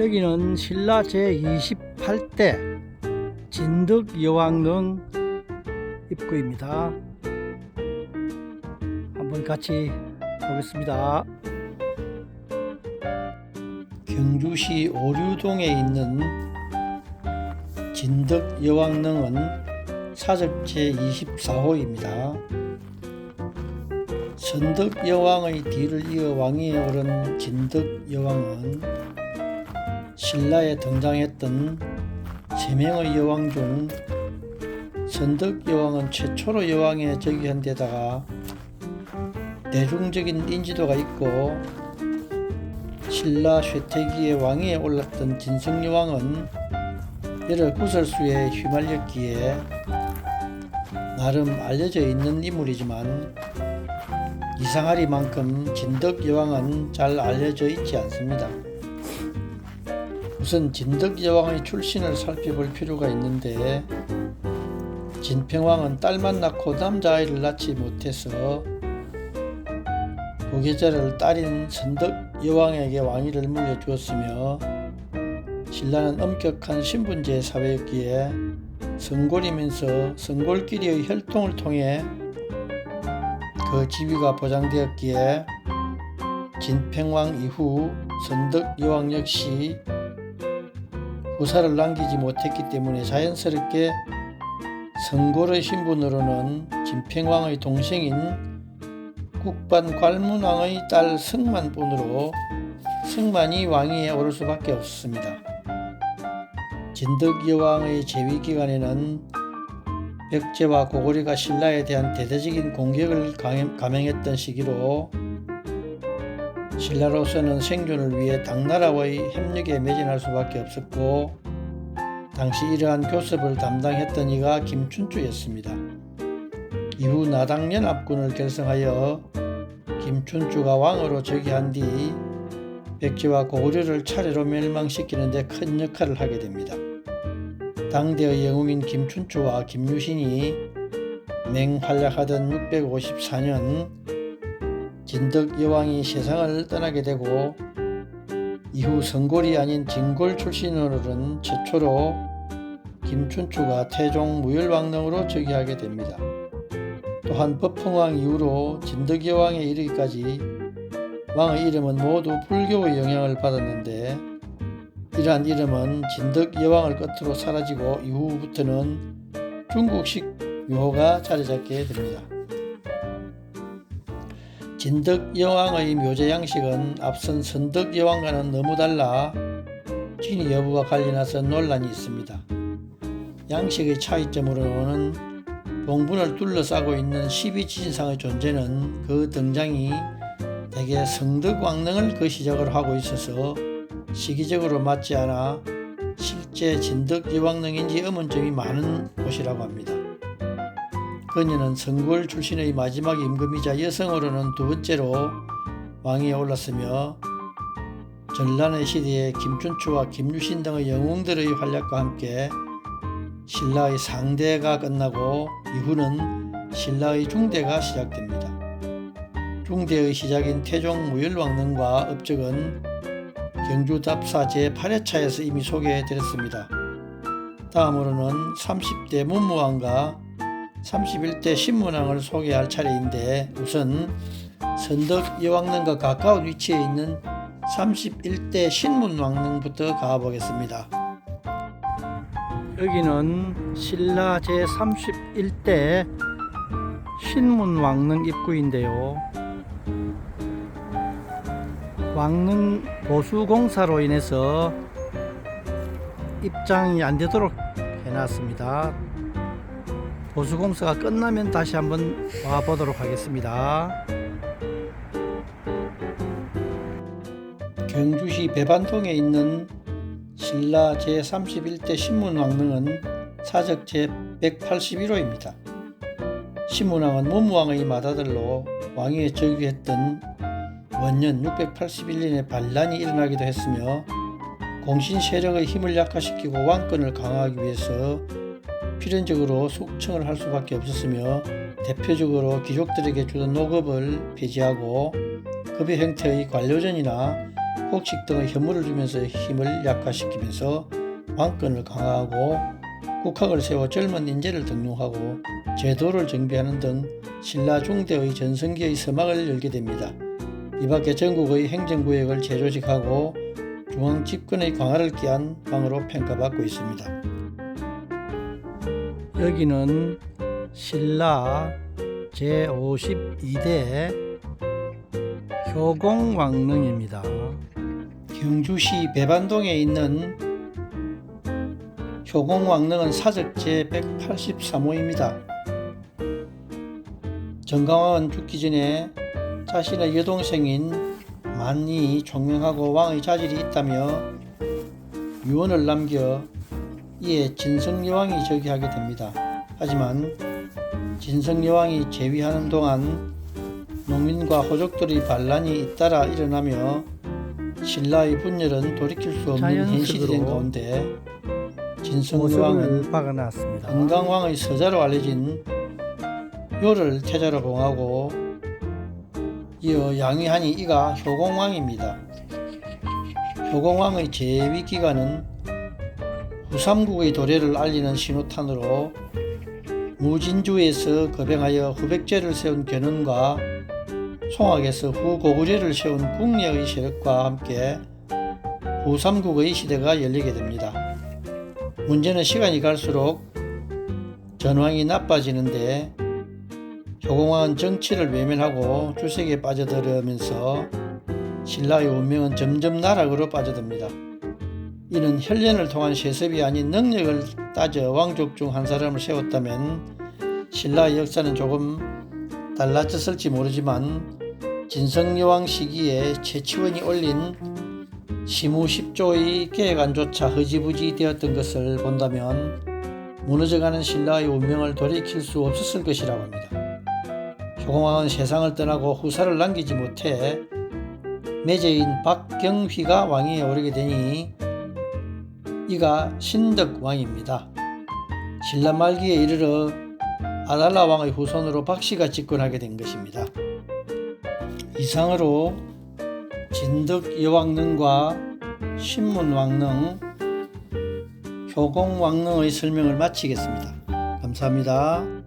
여기는 신라 제28대 진덕 여왕릉 입구입니다. 한번 같이 보겠습니다. 경주시 오류동에 있는 진덕 여왕릉은 사적 제24호입니다. 선덕 여왕의 뒤를 이어 왕위에 오른 진덕 여왕은 신라에 등장했던 세 명의 여왕 중 선덕 여왕은 최초로 여왕에 즉위한 데다가 대중적인 인지도가 있고 신라 쇠퇴기의 왕위에 올랐던 진성 여왕은 여러 구설수에 휘말렸기에 나름 알려져 있는 인물이지만 이상하리만큼 진덕 여왕은 잘 알려져 있지 않습니다. 우선 진덕 여왕의 출신을 살펴볼 필요가 있는데 진평왕은 딸만 낳고 남자아이를 낳지 못해서 고계자를 딸인 선덕 여왕에게 왕위를 물려주었으며 신라는 엄격한 신분제 사회였기에 성골이면서 성골끼리의 혈통을 통해 그 지위가 보장되었기에 진평왕 이후 선덕 여왕 역시 후사를 남기지 못했기 때문에 자연스럽게 성골의 신분으로는 진평왕의 동생인 국반 괄문왕의 딸 승만분으로 승만이 왕위에 오를 수밖에 없습니다. 진덕 여왕의 재위 기간에는 백제와 고구려가 신라에 대한 대대적인 공격을 감행했던 시기로 신라로서는 생존을 위해 당나라와의 협력에 매진할 수밖에 없었고 당시 이러한 교섭을 담당했던 이가 김춘주였습니다. 이후 나당연합군을 결성하여 김춘주가 왕으로 즉위한 뒤 백제와 고구려를 차례로 멸망시키는 데 큰 역할을 하게 됩니다. 당대의 영웅인 김춘추와 김유신이 맹활약하던 654년 진덕 여왕이 세상을 떠나게 되고 이후 성골이 아닌 진골 출신으로는 최초로 김춘추가 태종 무열왕릉으로 즉위하게 됩니다. 또한 법흥왕 이후로 진덕 여왕에 이르기까지 왕의 이름은 모두 불교의 영향을 받았는데 이러한 이름은 진덕 여왕을 끝으로 사라지고 이후부터는 중국식 묘호가 자리 잡게 됩니다. 진덕 여왕의 묘제 양식은 앞선 선덕 여왕과는 너무 달라 진위 여부와 관련해서 논란이 있습니다. 양식의 차이점으로는 봉분을 둘러싸고 있는 12지진상의 존재는 그 등장이 대개 성덕 왕릉을 거시적으로 하고 있어서 시기적으로 맞지 않아 실제 진덕 여왕릉인지 의문점이 많은 곳이라고 합니다. 그녀는 성골 출신의 마지막 임금이자 여성으로는 두 번째로 왕위에 올랐으며 전란의 시대에 김춘추와 김유신 등의 영웅들의 활약과 함께 신라의 상대가 끝나고 이후는 신라의 중대가 시작됩니다. 중대의 시작인 태종 무열왕릉과 업적은 경주 답사 제8회차에서 이미 소개해드렸습니다. 다음으로는 30대 문무왕과 31대 신문왕을 소개할 차례인데 우선 선덕 여왕릉과 가까운 위치에 있는 31대 신문왕릉부터 가보겠습니다. 여기는 신라 제31대 신문왕릉 입구인데요. 왕릉 보수 공사로 인해서 입장이 안 되도록 해놨습니다. 보수 공사가 끝나면 다시 한번 와 보도록 하겠습니다. 경주시 배반동에 있는 신라 제31대 신문왕릉은 사적 제181호입니다. 신문왕은 문무왕의 맏아들로 왕위에 즉위했던 원년 681년에 반란이 일어나기도 했으며 공신 세력의 힘을 약화시키고 왕권을 강화하기 위해서 필연적으로 숙청을 할 수밖에 없었으며 대표적으로 귀족들에게 주던 노급을 폐지하고 급여 형태의 관료전이나 곡식 등의 현물을 주면서 힘을 약화시키면서 왕권을 강화하고 국학을 세워 젊은 인재를 등용하고 제도를 정비하는 등 신라 중대의 전성기의 서막을 열게 됩니다. 이 밖에 전국의 행정구역을 재조직하고 중앙 집권의 강화를 기한 왕으로 평가받고 있습니다. 여기는 신라 제52대 효공왕릉입니다. 경주시 배반동에 있는 효공왕릉은 사적 제 183호입니다. 정강왕은 죽기 전에 자신의 여동생인 만이 총명하고 왕의 자질이 있다며 유언을 남겨 이에 진성여왕이 즉위하게 됩니다. 하지만 진성여왕이 재위하는 동안 농민과 호족들의 반란이 잇따라 일어나며 신라의 분열은 돌이킬 수 없는 현실이 된 가운데 진성여왕은. 은강왕의 서자로 알려진 요를 태자로 봉하고 이어 양위하니 이가 효공왕입니다. 효공왕의 재위 기간은 후삼국의 도래를 알리는 신호탄으로 무진주에서 거병하여 후백제를 세운 견훤과 송악에서 후고구려를 세운 궁예의 세력과 함께 후삼국의 시대가 열리게 됩니다. 문제는 시간이 갈수록 전황이 나빠지는데 효공왕은 정치를 외면하고 주색에 빠져들면서 신라의 운명은 점점 나락으로 빠져듭니다. 이는 혈련을 통한 세습이 아닌 능력을 따져 왕족 중 한 사람을 세웠다면 신라의 역사는 조금 달라졌을지 모르지만 진성여왕 시기에 최치원이 올린 시무십조의 계획안조차 흐지부지 되었던 것을 본다면 무너져가는 신라의 운명을 돌이킬 수 없었을 것이라고 합니다. 효공왕은 세상을 떠나고 후사를 남기지 못해 매제인 박경휘가 왕위에 오르게 되니 이가 신덕 왕입니다. 신라 말기에 이르러 아달라 왕의 후손으로 박씨가 집권하게 된 것입니다. 이상으로 진덕 여왕릉과 신문 왕릉, 효공 왕릉의 설명을 마치겠습니다. 감사합니다.